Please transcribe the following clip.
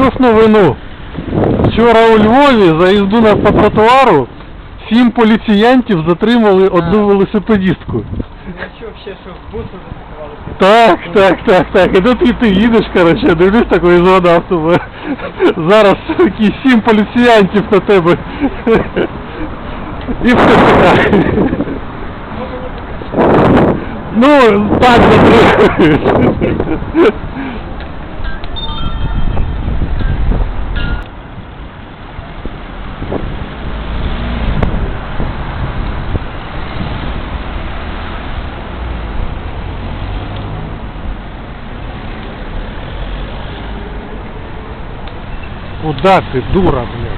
Чув новину? Вчора у Львові за їзду на по тротуару сім поліціянтів затримали одну велосипедістку. Я ще, що в бусу запакували. Так, так, так, так. І тут і ти їдеш, коротше, дивлюсь такої згадав тебе. Зараз такі сім поліціянтів на тебе. І все таке. Ну, так затримують. Куда ты, дура, блядь?